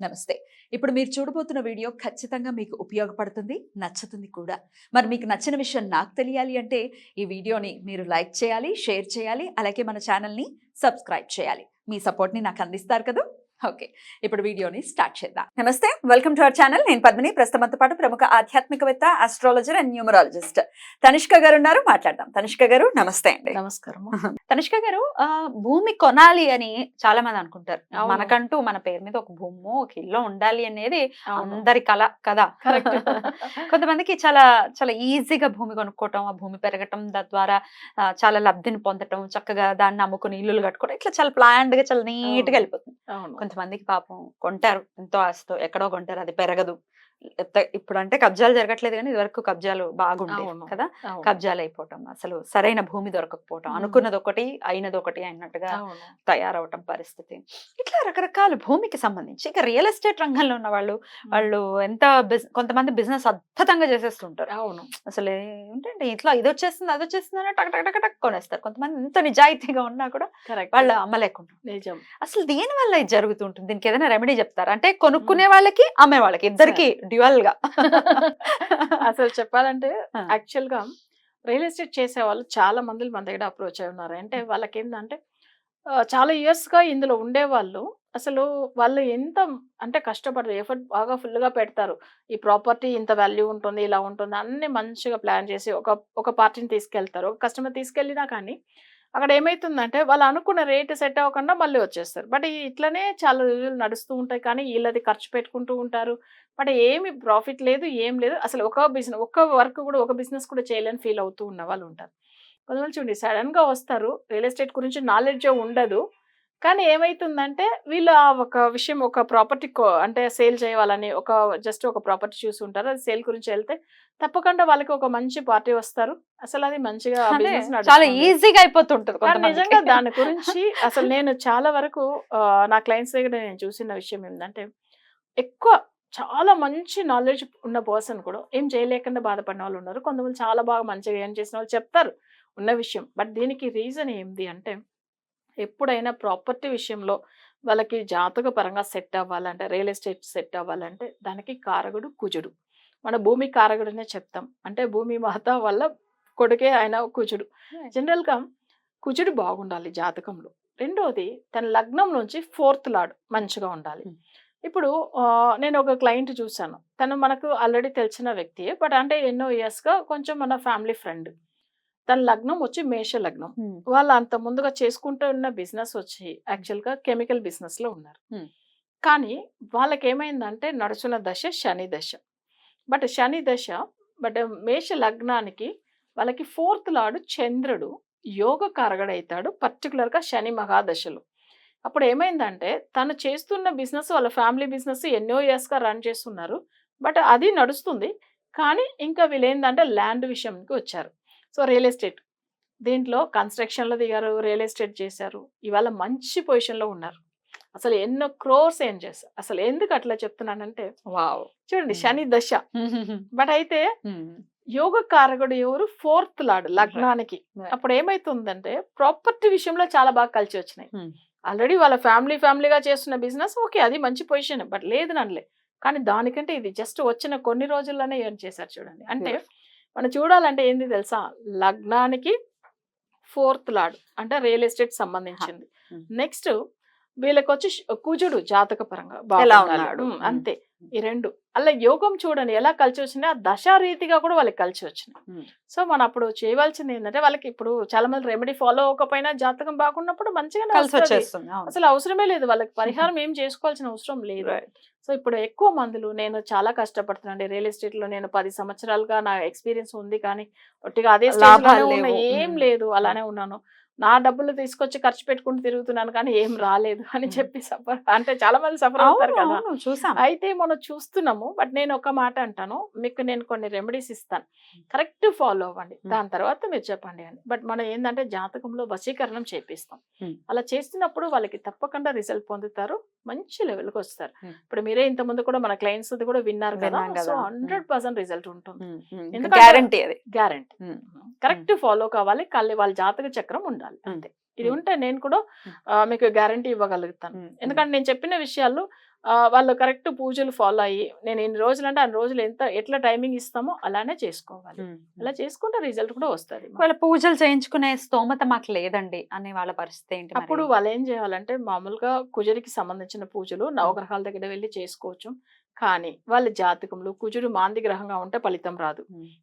నమస్తే. ఇప్పుడు మీరు చూడబోతున్న వీడియో ఖచ్చితంగా మీకు ఉపయోగపడుతుంది నచ్చుతుంది కూడా. మరి మీకు నచ్చిన విషయం నాకు తెలియాలి అంటే ఈ వీడియోని మీరు లైక్ చేయాలి షేర్ చేయాలి అలాగే మన ఛానల్ని సబ్స్క్రైబ్ చేయాలి. మీ సపోర్ట్ని నాకు అందిస్తారు కదా? ఓకే. ఇప్పుడు వీడియోని స్టార్ట్ చేద్దాం. నమస్తే. Welcome to our channel. నేను పద్మిని. ప్రస్తుతంతో పాటు ప్రముఖ ఆధ్యాత్మికవేత్త ఆస్ట్రాలజర్ అండ్ న్యూమరాలజిస్ట్ తనిష్క గారు ఉన్నారు. మాట్లాడదాం. తనిష్క గారు నమస్తే అండి. నమస్కారం తనిష్క గారు ఆ, భూమి కొనాలి అని చాలా మంది అనుకుంటారు. మనకంటూ మన పేరు మీద ఒక భూమో ఒక ఇల్లు ఉండాలి అనేది అందరి కళ కదా. కొంతమందికి చాలా చాలా ఈజీగా భూమి కొనుక్కోవటం ఆ భూమి పెరగటం తద్వారా చాలా లబ్ధిని పొందటం చక్కగా దాన్ని అమ్ముకుని ఇల్లులు కట్టుకోవడం ఇట్లా చాలా ప్లాన్డ్గా చాలా నీట్గా. వెళ్ళిపోతుంది కొంతమందికి పాపం కొంటారు ఎంతో ఆశతో ఎక్కడో కొంటారు అది పెరగదు ఇప్పుడు అంటే కబ్జాలు జరగట్లేదు కానీ ఇదివరకు కబ్జాలు అవును. కదా. కబ్జాలు అయిపోవటం అసలు సరైన భూమి దొరకకపోవటం. అనుకున్నది ఒకటి అయినది ఒకటి అన్నట్టుగా. తయారవటం పరిస్థితి. ఇట్లా రకరకాల భూమికి సంబంధించి ఇక రియల్ ఎస్టేట్ రంగంలో ఉన్న వాళ్ళు వాళ్ళు ఎంత కొంతమంది బిజినెస్ అద్భుతంగా చేసేస్తుంటారు. అవును. అసలు ఏంటంటే ఇట్లా ఇది వచ్చేస్తుంది అది వచ్చేస్తుంది అని టక్ టక్ టక్ కొనేస్తారు. కొంతమంది ఎంత నిజాయితీగా ఉన్నా కూడా వాళ్ళు అమ్మలేకుండా నిజం. అసలు దేని వల్ల ఇది జరుగుతుంటుంది దీనికి ఏదైనా రెమెడీ చెప్తారా? అంటే కొనుక్కునే వాళ్ళకి అమ్మే వాళ్ళకి ఇద్దరికి డ్యూయల్గా అసలు చెప్పాలంటే. యాక్చువల్గా రియల్ ఎస్టేట్ చేసే వాళ్ళు చాలా మంది మన దగ్గర అప్రోచ్ అయి ఉన్నారు. అంటే వాళ్ళకి ఏంటంటే చాలా ఇయర్స్గా ఇందులో ఉండేవాళ్ళు. అసలు వాళ్ళు ఎంత అంటే కష్టపడతారు ఎఫర్ట్ బాగా full గా పెడతారు. ఈ ప్రాపర్టీ ఇంత వాల్యూ ఉంటుంది ఇలా ఉంటుంది అన్ని మంచిగా ప్లాన్ చేసి ఒక ఒక పార్టీని తీసుకెళ్తారు. ఒక కస్టమర్ తీసుకెళ్ళినా కానీ అక్కడ ఏమైతుందంటే వాళ్ళు అనుకున్న రేట్ సెట్ అవ్వకుండా మళ్ళీ వచ్చేస్తారు. బట్ ఇట్లనే చాలా రోజులు నడుస్తూ ఉంటాయి. కానీ వీళ్ళది ఖర్చు పెట్టుకుంటూ ఉంటారు. బట్ ఏమి ప్రాఫిట్ లేదు ఏం లేదు. అసలు ఒక బిజినెస్ ఒక వర్క్ కూడా ఒక బిజినెస్ కూడా చేయలేని ఫీల్ అవుతూ ఉన్న వాళ్ళు ఉంటారు. కొంతమంది చూడండి సడన్గా వస్తారు. రియల్ ఎస్టేట్ గురించి నాలెడ్జ్ ఉండదు. కానీ ఏమైతుందంటే వీళ్ళు ఆ ఒక విషయం ఒక ప్రాపర్టీ అంటే సేల్ చేయాలని ఒక జస్ట్ ఒక ప్రాపర్టీ చూసి ఉంటారు అది సేల్ గురించి వెళ్తే తప్పకుండా వాళ్ళకి ఒక మంచి పార్టీ వస్తారు. అసలు అది మంచిగా చాలా ఈజీగా అయిపోతుంటది కొంతమందికి. నిజంగా దాని గురించి అసలు నేను చాలా వరకు నా క్లయింట్స్ దగ్గర నేను చూసిన విషయం ఏంటంటే ఎక్కువ చాలా మంచి నాలెడ్జ్ ఉన్న పర్సన్ కూడా ఏం చేయలేకుండా బాధపడిన వాళ్ళు ఉన్నారు. కొంతమంది చాలా బాగా మంచిగా ఏం చేసిన వాళ్ళు చెప్తారు ఉన్న విషయం. బట్ దీనికి రీజన్ ఏంది అంటే ఎప్పుడైనా ప్రాపర్టీ విషయంలో వాళ్ళకి జాతక పరంగా సెట్ అవ్వాలంటే రియల్ ఎస్టేట్ సెట్ అవ్వాలంటే దానికి కారకుడు కుజుడు. మన భూమి కారకుడునే చెప్తాం. అంటే భూమి మాత వల్ల కొడుకే ఆయన కుజుడు. జనరల్గా కుజుడు బాగుండాలి జాతకంలో. రెండోది తన లగ్నం నుంచి ఫోర్త్ లాడ్ మంచిగా ఉండాలి. ఇప్పుడు నేను ఒక క్లయింట్ చూశాను. తను మనకు ఆల్రెడీ తెలిసిన వ్యక్తియే. బట్ అంటే ఎన్నో ఇయర్స్గా కొంచెం మన ఫ్యామిలీ ఫ్రెండ్. తన లగ్నం వచ్చి మేష లగ్నం. వాళ్ళు అంత ముందుగా చేసుకుంటూ ఉన్న బిజినెస్ వచ్చి యాక్చువల్గా కెమికల్ బిజినెస్లో ఉన్నారు. కానీ వాళ్ళకి ఏమైందంటే నడుచున్న దశ శని దశ. బట్ శని దశ బట్ మేష లగ్నానికి వాళ్ళకి ఫోర్త్ లాడు చంద్రుడు యోగ కారగడవుతాడు పర్టికులర్గా శని మహాదశలో. అప్పుడు ఏమైందంటే తను చేస్తున్న బిజినెస్ వాళ్ళ ఫ్యామిలీ బిజినెస్ ఎన్నో ఇయర్స్గా రన్ చేస్తున్నారు. బట్ అది నడుస్తుంది. కానీ ఇంకా వీళ్ళు ఏంటంటే ల్యాండ్ విషయంకి వచ్చారు. So real estate. దీంట్లో కన్స్ట్రక్షన్లో దిగారు రియల్ ఎస్టేట్ చేశారు. ఇవాళ మంచి పొజిషన్లో ఉన్నారు. అసలు ఎన్నో క్రోర్స్ ఏం చేశారు? అసలు ఎందుకు అట్లా చెప్తున్నానంటే వావ్. చూడండి. శని దశ. బట్ అయితే యోగ కారకుడు ఎవరు? ఫోర్త్ లాడ్ లగ్నానికి. అప్పుడు ఏమైతుందంటే ప్రాపర్టీ విషయంలో చాలా బాగా కలిసి వచ్చినాయి. ఆల్రెడీ వాళ్ళ ఫ్యామిలీ ఫ్యామిలీగా చేస్తున్న బిజినెస్ ఓకే అది మంచి పొజిషన్ బట్ లేదు నన్నలే. కానీ దానికంటే ఇది జస్ట్ వచ్చిన కొన్ని రోజుల్లోనే ఏం చేశారు చూడండి. అంటే. మనం చూడాలంటే ఏంది తెలుసా? లగ్నానికి ఫోర్త్ లాడ్ అంటే రియల్ ఎస్టేట్ సంబంధించింది. నెక్స్ట్ వీళ్ళకి వచ్చి కుజుడు జాతక పరంగా Hmm. అంతే. ఈ రెండు అలా యోగం చూడండి ఎలా కలిసి వచ్చినాయి ఆ దశా రీతిగా కూడా వాళ్ళకి కలిసి వచ్చినాయి. సో మనం అప్పుడు చేయవలసింది ఏంటంటే వాళ్ళకి ఇప్పుడు చాలా మంది రెమెడీ ఫాలో అవ్వకపోయినా జాతకం బాగున్నప్పుడు మంచిగా కలిసి వచ్చేస్తుంది. అసలు అవసరమే లేదు వాళ్ళకి పరిహారం ఏం చేసుకోవాల్సిన అవసరం లేదు. సో ఇప్పుడు ఎక్కువ మందులు నేను చాలా కష్టపడుతున్నాను రియల్ ఎస్టేట్లో నేను పది సంవత్సరాలుగా నా ఎక్స్పీరియన్స్ ఉంది కానీ ఒట్టిగా అదే. ఏం. లేదు అలానే ఉన్నాను నా డబ్బులు తీసుకొచ్చి ఖర్చు పెట్టుకుంటూ తిరుగుతున్నాను కానీ ఏం రాలేదు అని. చెప్పి సఫర్ అంటే చాలా మంది సఫర్ అవుతారు కదా. చూసాం. అయితే మనం చూస్తున్నాము బట్ నేను ఒక మాట అంటాను మీకు నేను కొన్ని రెమెడీస్ ఇస్తాను. కరెక్ట్ ఫాలో అవ్వండి. దాని తర్వాత మీరు చెప్పండి అని. బట్ మనం ఏంటంటే జాతకంలో వశీకరణం చేపిస్తాం. అలా చేస్తున్నప్పుడు వాళ్ళకి తప్పకుండా రిజల్ట్ పొందుతారు. మంచి లెవెల్కి వస్తారు. ఇప్పుడు మీరే ఇంత ముందు కూడా మన క్లయింట్స్ కూడా విన్నారు కదా. సో. హండ్రెడ్ పర్సెంట్ రిజల్ట్ ఉంటుంది. గ్యారంటీ అది. గ్యారంటీ. కరెక్ట్ ఫాలో కావాలి కళ్ళి వాళ్ళ జాతక చక్రం ఉండాలి. అంతే. ఇది. ఉంటే నేను కూడా మీకు గ్యారంటీ ఇవ్వగలుగుతాను. ఎందుకంటే నేను చెప్పిన విషయాలు ఆ, వాళ్ళు కరెక్ట్ పూజలు ఫాలో అయ్యి నేను ఎన్ని రోజులు అంటే అన్ని రోజులు ఎంత ఎట్లా టైమింగ్ ఇస్తామో అలానే చేసుకోవాలి అలా చేసుకుంటే రిజల్ట్ కూడా వస్తుంది ఒకవేళ పూజలు చేయించుకునే స్తోమత మాకు లేదండి అనే వాళ్ళ పరిస్థితి ఏంటి? అప్పుడు వాళ్ళు ఏం చేయాలంటే మామూలుగా కుజుడికి సంబంధించిన పూజలు నవగ్రహాల దగ్గర వెళ్ళి చేసుకోవచ్చు కానీ వాళ్ళ జాతకంలో కుజుడు మాంది గ్రహంగా ఉంటే ఫలితం రాదు.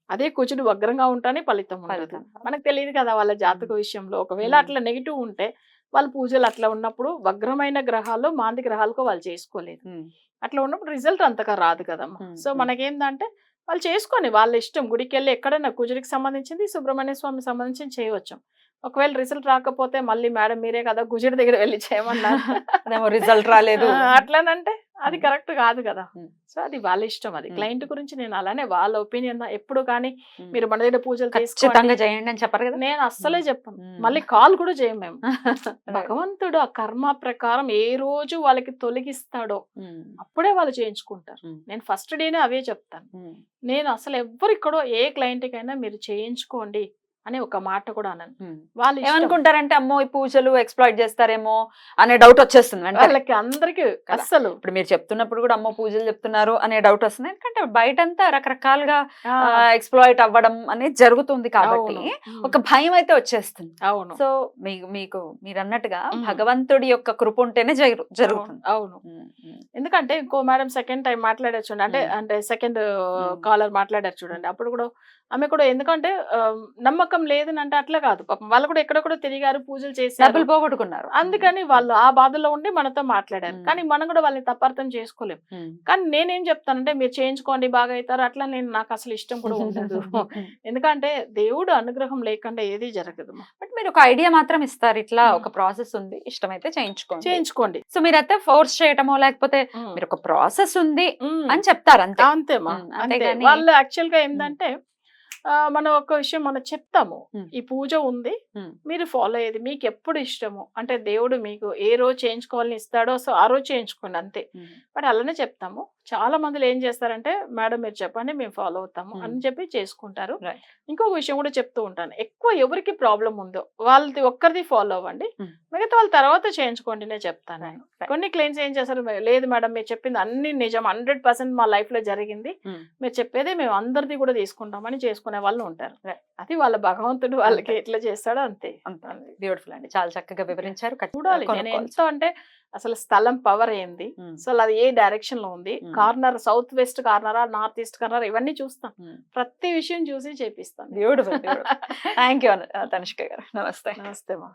అదే కుజుడు వగ్రంగా ఉంటేనే ఫలితం ఉండదు. మనకు తెలియదు కదా వాళ్ళ జాతక విషయంలో ఒకవేళ. అట్లా నెగిటివ్ ఉంటే వాళ్ళ పూజలు అట్లా ఉన్నప్పుడు వగ్రమైన గ్రహాలు మాంది గ్రహాలకు వాళ్ళు చేసుకోలేదు. అట్లా ఉన్నప్పుడు రిజల్ట్ అంతగా రాదు కదమ్మా మ్మ్. సో. మనకేందంటే వాళ్ళు చేసుకొని వాళ్ళ ఇష్టం గుడికి వెళ్ళి ఎక్కడైనా కుజుడికి సంబంధించింది సుబ్రహ్మణ్య స్వామి సంబంధించింది చేయవచ్చు ఒకవేళ రిజల్ట్ రాకపోతే మళ్ళీ మేడం మీరే కదా కుజుడి దగ్గర వెళ్ళి చేయమన్నారు రిజల్ట్ రాలేదు అట్లానంటే అది. కరెక్ట్ కాదు కదా. సో అది వాళ్ళ ఇష్టం అది. క్లయింట్ గురించి నేను అలానే వాళ్ళ ఒపీనియన్ ఎప్పుడు కానీ. మీరు మన దగ్గర పూజలు ఖచ్చితంగా చేయండి అని చెప్పరు కదా నేను అస్సలే. చెప్పను. మళ్ళీ కాల్ కూడా చేయం మేము. భగవంతుడు ఆ కర్మ ప్రకారం ఏ రోజు వాళ్ళకి తొలగిస్తాడో. అప్పుడే వాళ్ళు చేయించుకుంటారు. నేను ఫస్ట్ డేనే అవే చెప్తాను. నేను అసలు ఎవ్వరిక్కడో ఏ క్లయింట్కైనా మీరు చేయించుకోండి అనే ఒక మాట కూడా అన్నాను. ఉమ్. వాళ్ళు. ఏమనుకుంటారంటే అమ్మో ఈ పూజలు ఎక్స్ప్లాయిట్ చేస్తారేమో అనే డౌట్ వచ్చేస్తుంది వాళ్ళకి అందరికి అస్సలు. ఇప్పుడు మీరు చెప్తున్నప్పుడు కూడా అమ్మో పూజలు చెప్తున్నారు అనే డౌట్ వస్తుంది ఎందుకంటే బయటంతా రకరకాలుగా ఎక్స్ప్లాయిట్ అవ్వడం అనేది జరుగుతుంది కాబట్టి. ఒక భయం అయితే వచ్చేస్తుంది. అవును. సో మీకు మీకు మీరు అన్నట్టుగా. భగవంతుడి యొక్క కృప ఉంటేనే జరు- జరుగుతుంది. అవును. ఎందుకంటే ఇంకో మేడం సెకండ్ టైం మాట్లాడారు చూడండి. అంటే. అంటే సెకండ్. కాలర్ మాట్లాడారు చూడండి. అప్పుడు కూడా ఆమె కూడా ఎందుకంటే ఆ, నమ్మకం లేదని అంటే అట్లా కాదు. పాపం వాళ్ళు కూడా ఎక్కడెక్కడో తిరిగారు పూజలు చేశారు. డబ్బులు పోగొట్టుకున్నారు. అందుకని వాళ్ళు ఆ బాధలో ఉండి మనతో మాట్లాడారు. కానీ మనం కూడా వాళ్ళని తప్పార్థం చేసుకోలేం. మ్మ్. కానీ నేనేం చెప్తానంటే మీరు చేయించుకోండి బాగా అవుతారు. అట్లా నేను నాకు అసలు ఇష్టం కూడా ఉండదు. ఎందుకంటే దేవుడు అనుగ్రహం లేకుండా ఏది జరగదు. బట్ మీరు ఒక ఐడియా మాత్రం ఇస్తారు. ఇట్లా. ఒక ప్రాసెస్ ఉంది. ఇష్టమైతే చేయించుకోండి. చేయించుకోండి. సో మీరైతే ఫోర్స్ చేయటమో లేకపోతే. మీరు ఒక ప్రాసెస్ ఉంది. అని చెప్తారు అంతే. అంతేమా? అంతే. వాళ్ళు యాక్చువల్గా ఏంటంటే మనం ఒక విషయం మనం చెప్తాము. ఈ పూజ ఉంది. మీరు ఫాలో అయ్యేది మీకు ఎప్పుడు ఇష్టము అంటే దేవుడు మీకు ఏ రోజు చేయించుకోవాలని ఇస్తాడో సో ఆ రోజు చేయించుకోండి అంతే. బట్ అలానే చెప్తాము చాలా మందిలో ఏం చేస్తారంటే మేడం మీరు చెప్పండి మేము ఫాలో అవుతాము. అని చెప్పి చేసుకుంటారు. ఇంకొక విషయం కూడా చెప్తూ ఉంటాను ఎక్కువ ఎవరికి ప్రాబ్లం ఉందో వాళ్ళది ఒక్కరిది ఫాలో అవ్వండి. మిగతా వాళ్ళ తర్వాత చేయించుకోండి నేను చెప్తాను. కొన్ని క్లయింట్స్ ఏం చేస్తారు లేదు మేడం మీరు చెప్పింది అన్ని నిజం హండ్రెడ్ పర్సెంట్ మా లైఫ్లో జరిగింది. మీరు చెప్పేదే మేము అందరిది కూడా తీసుకుంటామని చేసుకునే వాళ్ళు ఉంటారు. అది వాళ్ళ భగవంతుడు వాళ్ళకి. ఎట్లా చేస్తాడో అంతే అంతే బ్యూటిఫుల్ అండి చాలా చక్కగా వివరించారు చూడాలి నేను. ఎంతో అంటే అసలు స్థలం పవర్ ఏంది. అసలు అది ఏ డైరెక్షన్లో ఉంది. కార్నర్ సౌత్ వెస్ట్ కార్నరా నార్త్ ఈస్ట్ కార్నర్ ఇవన్నీ చూస్తాం. ప్రతి విషయం చూసి బ్యూటిఫుల్ థ్యాంక్ యూ తనిష్క గారు. నమస్తే. నమస్తే మా